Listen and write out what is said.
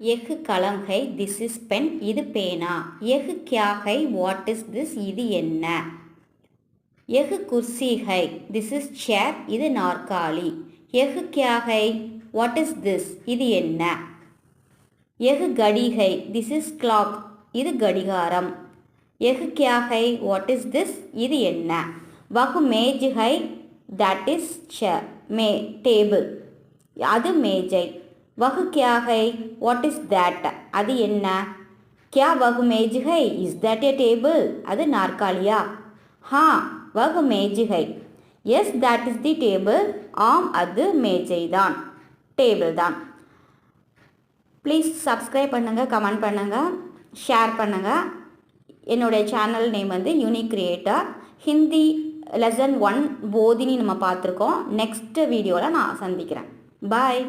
எஃகு கலங்கை this is pen இது பேனா. எஹ் கியாகை வாட் இஸ் திஸ் இது என்ன? எஃகு குர்சிகை திஸ் இஸ் சேர் இது நாற்காலி. எஃகு கியாகை வாட் இஸ் திஸ் இது என்ன? எஹ் கடிகை திஸ் இஸ் கிளாக் இது கடிகாரம். எஹ் கியாகை வாட் இஸ் திஸ் இது என்ன? வகு மேஜ் ஹை தட் இஸ் சேர் மே டேபிள் அது மேஜை. வகு கியா ஹை வாட் இஸ் தட் அது என்ன? கியா வகு மேஜ் ஹை இஸ் தட் ஏ டேபிள் அது நாற்காலியா? ஹா வகு மேஜ் high yes that is the table ஆம் அது மேஜை தான் டேபிள் தான். ப்ளீஸ் சப்ஸ்கிரைப் பண்ணுங்கள் கமெண்ட் பண்ணுங்கள் ஷேர் பண்ணுங்கள் என்னுடைய சேனல் நேம் வந்து unique creator Hindi lesson one Bodhini நம்ம பார்த்துருக்கோம். நெக்ஸ்ட் வீடியோவில் நான் சந்திக்கிறேன். பாய்